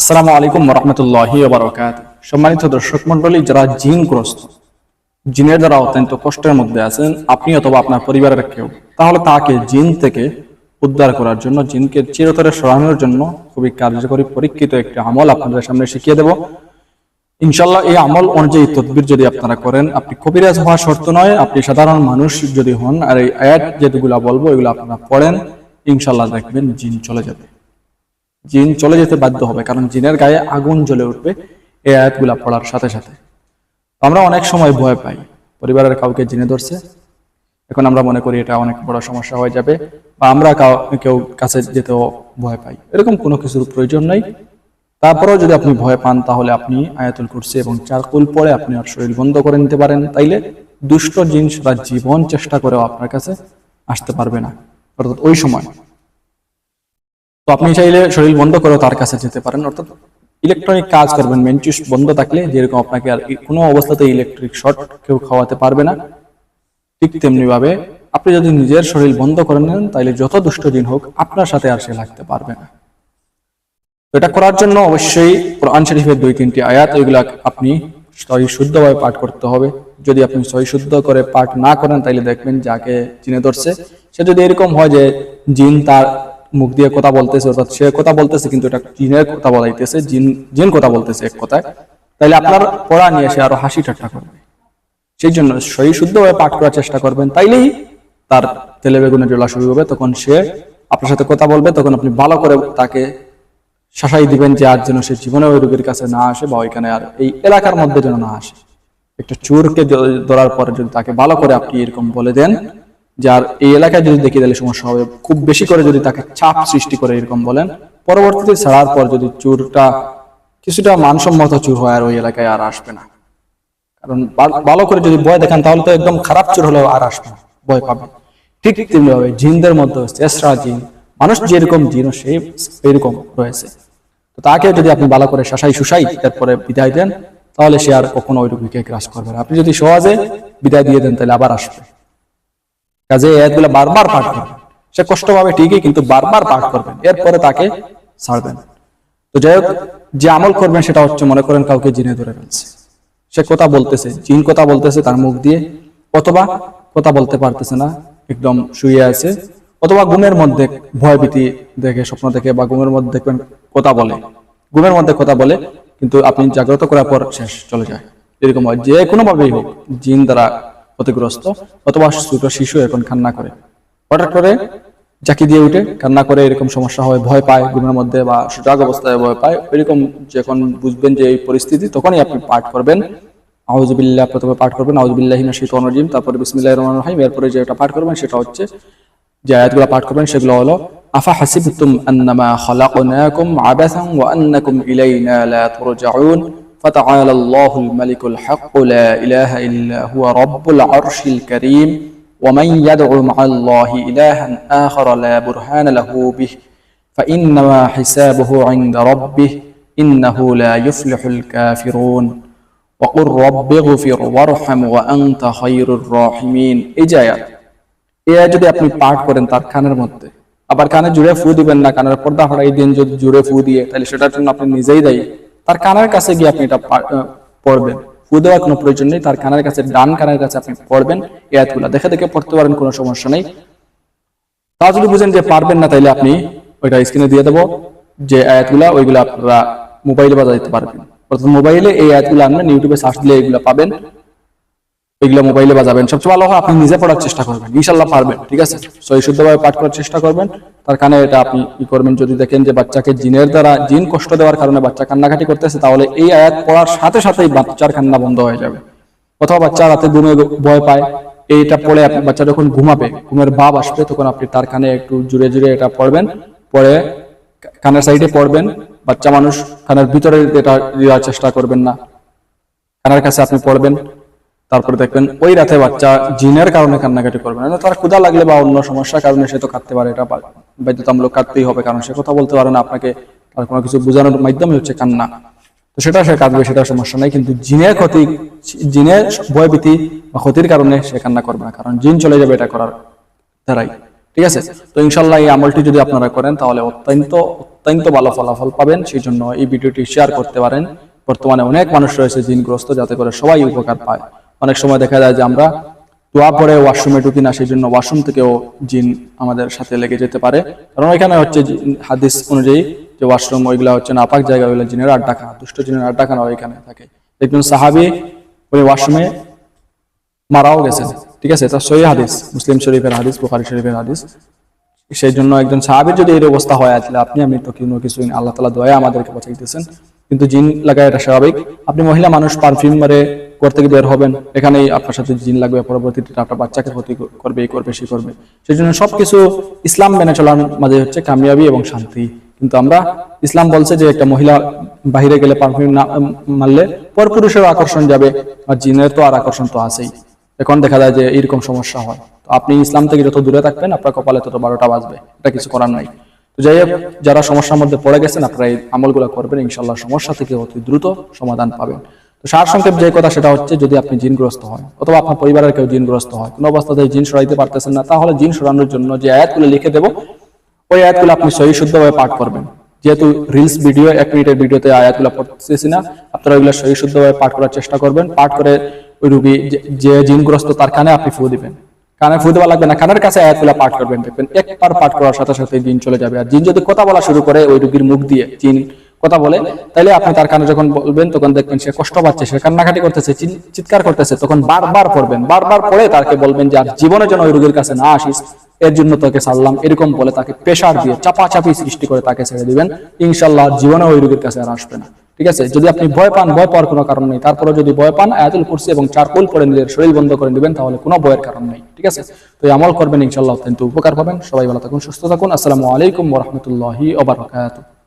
আসসালামু আলাইকুম রহমতুল্লাহি বারকাত সম্মানিত দর্শক মন্ডলী যারা জিনগ্রস্ত, জিনের দ্বারা অত্যন্ত কষ্টের মধ্যে আছেন, আপনি অথবা আপনার পরিবারের কেউ, তাহলে তাকে জিন থেকে উদ্ধার করার জন্য, জিনকে চিরতরে সরানোর জন্য খুবই কার্যকরী, পরীক্ষিত একটি আমল আপনাদের সামনে শিখিয়ে দেব। ইনশাল্লাহ এই আমল অনুযায়ী তদবির যদি আপনারা করেন, আপনি কবিরাজ হওয়া শর্ত নয়, আপনি সাধারণ মানুষ যদি হন, আর এই অ্যাড যেগুলা বলব, এগুলো আপনারা পড়েন ইনশাল্লাহ দেখবেন জিন চলে যাবে। জিন চলে যেতে বাধ্য হবে, কারণ জিনের গায়ে আগুন জ্বলে উঠবে এই আয়াতগুলা পড়ার সাথে সাথে। আমরা অনেক সময় ভয় পাই, পরিবারের কাউকে জিনে ধরছে, এখন আমরা মনে করি এটা অনেক বড় সমস্যা হয়ে যাবে, বা আমরা কাউ- কাছে যেতেও ভয় পাই, এরকম কোনো কিছুর প্রয়োজন নেই। তারপরেও যদি আপনি ভয় পান, তাহলে আপনি আয়াতুল কুরসি এবং চারকুল পরে আপনি আর শরীর বন্ধ করে নিতে পারেন, তাইলে দুষ্ট জিন সারা জীবন চেষ্টা করেও আপনার কাছে আসতে পারবে না। অর্থাৎ ওই সময় তো আপনি চাইলে শরীর বন্ধ করেও তার কাছে যেতে পারেন অর্থাৎ ইলেকট্রনিক কাজ করবেন মেন সুইচ বন্ধ থাকলে যেরকম আপনাকে আর কোনো অবস্থাতে ইলেকট্রিক শর্ট কেউ খাওয়াতে পারবে না। ঠিক তেমনি ভাবে আপনি যদি নিজের শরীর বন্ধ করে নেন তাহলে যত দুষ্ট দিন হোক আপনার সাথে আর সে লাগতে পারবে না। এটা করার জন্য অবশ্যই কোরআন শরীফের দুই তিনটি আয়াত এগুলা আপনি সহি শুদ্ধভাবে পাঠ করতে হবে। যদি আপনি সহি শুদ্ধ করে পাঠ না করেন তাহলে দেখবেন যাকে চিনে ধরছে সে যদি এরকম হয় যে জিন তার মুখ দিয়ে কথা বলতেছে, অর্থাৎ সে কথা বলতেছে, কিন্তু এটা জিনের কথা বলাইতেছে, জিন জিন কথা বলতেছে এক কথায়। তাহলে আপনার পড়া নিয়ে সে আরও হাসি ঠাট্টা করবে। সেই জন্য সহি শুদ্ধভাবে পাঠ করার চেষ্টা করবেন, তাইলেই তার তেলে বেগুনে জ্বলা শুরু হবে, তখন সে আপনার সাথে কথা বলবে, তখন আপনি ভালো করে তাকে শাসাই দিবেন যে আর যেন সে জীবনে ওই রোগীর কাছে না আসে বা ওইখানে আর এই এলাকার মধ্যে যেন না আসে। একটা চোরকে ধরার পরে যদি তাকে ভালো করে আপনি এরকম বলে দেন যে আর এই এলাকায় যদি দেখি তাহলে সমস্যা হবে। খুব বেশি করে যদি তাকে চাপ সৃষ্টি করে এরকম বলেন, পরবর্তীতে ছাড়ার পর যদি চোরটা কিছুটা মানসম্মত চোর হয় আর ওই এলাকায় আর আসবে না। কারণ ভালো করে যদি ভয় দেখান, তাহলে তো একদম খারাপ চোর হলেও আর আসবে না। ভয় পাবে ঠিক তেমনি ভাবে জিনদের মধ্যে চেসরা জিন। মানুষ যেরকম জিন, সে এরকম রয়েছে। তো তাকে যদি আপনি ভালো করে শাসাই সুসাই তারপরে বিদায় দেন, তাহলে সে আর কখনো ওই রোগীকে গ্রাস করবে আপনি যদি সহজে বিদায় দিয়ে দেন, তাহলে আবার আসবে। কাজে এগুলো বারবার পাঠ করবেন সে কষ্ট পাবে ঠিকই কিন্তু বারবার পাঠ করবেন। এরপরে তাকে ছাড়বেন। তো যাই হোক, যে আমল করবেন সেটা হচ্ছে মনে করেন কাউকে জিনে ধরে ফেলছে। সে কথা বলতেছে, জিন কথা বলতেছে তার মুখ দিয়ে, অথবা কথা বলতে পারতেছে না, একদম শুয়ে আছে, অথবা ঘুমের মধ্যে ভয় ভীতি দেখে, স্বপ্ন দেখে, বা ঘুমের মধ্যে দেখবেন কথা বলে। ঘুমের মধ্যে কথা বলে, কিন্তু আপনি জাগ্রত করার পর শেষ, চলে যায়। এরকম হয়, যে কোনো ভাবেই হোক, জিন দ্বারা ক্ষতিগ্রস্ত অথবা ছোট শিশু এখন কান্না করে। হঠাৎ করে জাকি দিয়ে উঠে কান্না করে এরকম সমস্যা হয়, ভয় পায়, ঘুমের মধ্যে বা সজাগ অবস্থায় ভয় পায় এরকম যখন বুঝবেন যে এই পরিস্থিতি, তখনই আপনি পাঠ করবেন। আউজবিল্লাহ প্রথমে পাঠ করবেন আউজবিল্লাহ শীত রাজিম, তারপরে বিসমিল্লাহ রহমান রহিম, এরপরে যেটা পাঠ করবেন সেটা হচ্ছে যে আয়াতগুলো পাঠ করবেন, সেগুলো হলো, আফা হাসিবতুম আন্নামা খালাকনাকুম আবাসান ওয়া আন্নাকুম ইলাইনা লা তুরজাউন? فتعالى الله الملك الحق لا إله إلا هو رب العرش الكريم ومن يدعو مع الله إلها آخر لا برهان له به فإنما حسابه عند ربه إنه لا يفلح الكافرون وقل رب اغفر وارحم وأنت خير الراحمين إجاية এ যদি আপনি পাঠ করেন তার কানের মধ্যে আবার কানে জুড়ে ফু দিবেন না কানের পর্দা হটাই দিন যদি জুড়ে ফু দিয়ে তাহলে সেটার জন্য আপনি নিজেই দায়ী তার কানের কাছে গিয়ে আপনি এটা পড়বেন। ফু কোনো প্রয়োজন নেই, তার কানের কাছে, ডান কানের কাছে আপনি পড়বেন এই আয়াতগুলা দেখে দেখে পড়তে পারেন, কোনো সমস্যা নেই। তা যদি বুঝেন যে পারবেন না, তাইলে আপনি ওইটা স্ক্রিনে দিয়ে দেবো যে আয়াতগুলা ওইগুলো আপনারা মোবাইলে বাজাইতে পারবেন। অর্থাৎ মোবাইলে এই আয়াতগুলো আনবেন ইউটিউবে সার্চ দিলে এগুলো পাবেন। এগুলো মোবাইলে বাজাবেন। সবচেয়ে ভালো হয়, আপনি নিজে পড়ার চেষ্টা করবেন। ইনশাল্লাহ পারবেন, ঠিক আছে? সহি শুদ্ধভাবে পাঠ করার চেষ্টা করবেন। তার কারণে এটা আপনি ই করবেন, যদি দেখেন যে বাচ্চাকে জিনের দ্বারা জিন কষ্ট দেওয়ার কারণে বাচ্চা কান্নাকাটি করতেছে, তাহলে এই আয়াত পড়ার সাথে সাথেই বাচ্চার কান্না বন্ধ হয়ে যাবে। অথবা বাচ্চা রাতে ঘুমে ভয় পায়, এইটা পড়ে আপনি বাচ্চা যখন ঘুমাবে, ঘুমের ভাব আসবে, তখন আপনি তার কানে একটু জুড়ে জুড়ে এটা পড়বেন। পরে কানের সাইডে পড়বেন। বাচ্চা মানুষ কানের ভিতরে এটা দেওয়ার চেষ্টা করবেন না। কানের কাছে আপনি পড়বেন। তারপরে দেখবেন ওই রাতে বাচ্চা জিনের কারণে কান্নাকাটি করবে না। তার ক্ষুধা লাগলে বা অন্য সমস্যার কারণে সে তো কাঁদতে পারে, এটা বাধ্যতামূলক কাঁদতেই হবে, কারণ সে কথা বলতে পারে না, আপনাকে তার কোনো কিছু বোঝানোর মাধ্যমে হচ্ছে কান্না। তো সেটা সে কাঁদবে, সেটা সমস্যা নাই, কিন্তু জিনের ক্ষতি, জিনের ভয়ভীতি বা ক্ষতির কারণে সে কান্না করবে না, কারণ জিন চলে যাবে এটা করার দ্বারাই। ঠিক আছে? তো ইনশাল্লাহ এই আমলটি যদি আপনারা করেন, তাহলে অত্যন্ত অত্যন্ত ভালো ফলাফল পাবেন। সেই জন্য এই ভিডিওটি শেয়ার করতে পারেন। বর্তমানে অনেক মানুষ রয়েছে জিনগ্রস্ত, যাতে করে সবাই উপকার পায়। অনেক সময় দেখা যায় যে আমরা দোয়া পরে ওয়াশরুমে ঢুকি না সেই জন্য ওয়াশরুম থেকেও জিন আমাদের সাথে লেগে যেতে পারে। কারণ ওইখানে হচ্ছে হাদিস অনুযায়ী যে ওয়াশরুম ওইগুলা হচ্ছে নাপাক জায়গা, ওইগুলো জিনের আড্ডাখানা দুষ্ট জিনের আড্ডাখানা ওইখানে থাকে। একজন সাহাবি ওই ওয়াশরুমে মারাও গেছেন ঠিক আছে? এটা সহি হাদিস, মুসলিম শরীফের হাদিস, বুখারী শরীফের হাদিস। সেই জন্য একজন সাহাবির যদি এই অবস্থা হয় আসলে আপনি আমি তো কোনো কিছু আল্লাহ তালা দয়া আমাদেরকে বাঁচাইতেছেন। কিন্তু জিন লাগায় এটা স্বাভাবিক। আপনি মহিলা মানুষ পারফিউম মারে ঘর থেকে বের হবেন, এখানেই আপনার সাথে জিন লাগবে, পরবর্তীতে আপনার বাচ্চাকে ক্ষতি করবে, এই করবে সে করবে। সেই জন্য সবকিছু ইসলাম মেনে চলার মাঝে হচ্ছে কামিয়াবি এবং শান্তি। কিন্তু আমরা, ইসলাম বলছে যে একটা মহিলা বাহিরে গেলে পারফিউম না মারলে পরপুরুষের আকর্ষণ যাবে, আর জিনের তো আর আকর্ষণ তো আছেই। এখন দেখা যায় যে এরকম সমস্যা হয়। তো আপনি ইসলাম থেকে যত দূরে থাকবেন, আপনার কপালে তত বারোটা বাজবে। এটা কিছু করার নাই। তো যাই হোক, যারা সমস্যার মধ্যে পড়ে গেছেন, আপনারা এই আমলগুলো করবেন। ইনশাল্লাহ সমস্যা থেকে অতি দ্রুত সমাধান পাবেন। তো সার সংক্ষেপ যে কথা সেটা হচ্ছে যদি আপনি জিনগ্রস্ত হয় অথবা আপনার পরিবারের কেউ জিনগ্রস্ত হয়, কোনো অবস্থাতে জিন সরাইতে পারতেছেন না, তাহলে জিন সরানোর জন্য যে আয়াতগুলো লিখে দেবো, ওই আয়াতগুলো আপনি সহি শুদ্ধভাবে পাঠ করবেন। যেহেতু রিলস ভিডিও এক মিনিটের ভিডিওতে আয়াতগুলো পড়তেছি না, আপনারা ওইগুলো সহি শুদ্ধভাবে পাঠ করার চেষ্টা করবেন। পাঠ করে ওই রুগী যে জিনগ্রস্ত তার কানে আপনি ফু দিবেন। কানে ফু দেওয়া লাগবে না, কানের কাছে আয়াতগুলো পাঠ করবেন, দেখবেন একবার পাঠ করার সাথে সাথে জিন চলে যাবে। আর জিন যদি কথা বলা শুরু করে, ওই রুগীর মুখ দিয়ে জিন কথা বলে তাহলে আপনি তার কানে যখন বলবেন, তখন দেখবেন সে কষ্ট পাচ্ছে, সে কান্নাকাটি করতেছে চিৎকার করতেছে, তখন বারবার পড়বেন বারবার পড়ে তাকে বলবেন যে, আর জীবনে যেন ওই রোগীর কাছে না আসিস, এর জন্য তোকে সারলাম। এরকম বলে তাকে প্রেশার দিয়ে চাপাচাপি সৃষ্টি করে তাকে ছেড়ে দিবেন। ইনশাল্লাহ জীবনে ওই রোগীর কাছে আর আসবে না। ঠিক আছে? যদি আপনি ভয় পান, ভয় পাওয়ার কোনো কারণ নেই। তারপরে যদি ভয় পান, আয়াতুল কুরসি এবং চারকুল করে নিজের শরীর বন্ধ করে নেবেন, তাহলে কোনো ভয়ের কারণ নেই। ঠিক আছে? তো আমল করবেন ইনশাল্লাহ অত্যন্ত উপকার পাবেন। সবাই ভালো থাকুন, সুস্থ থাকুন। আসসালামু আলাইকুম ওরহমতুল্লাহি ওবরাকাতুহ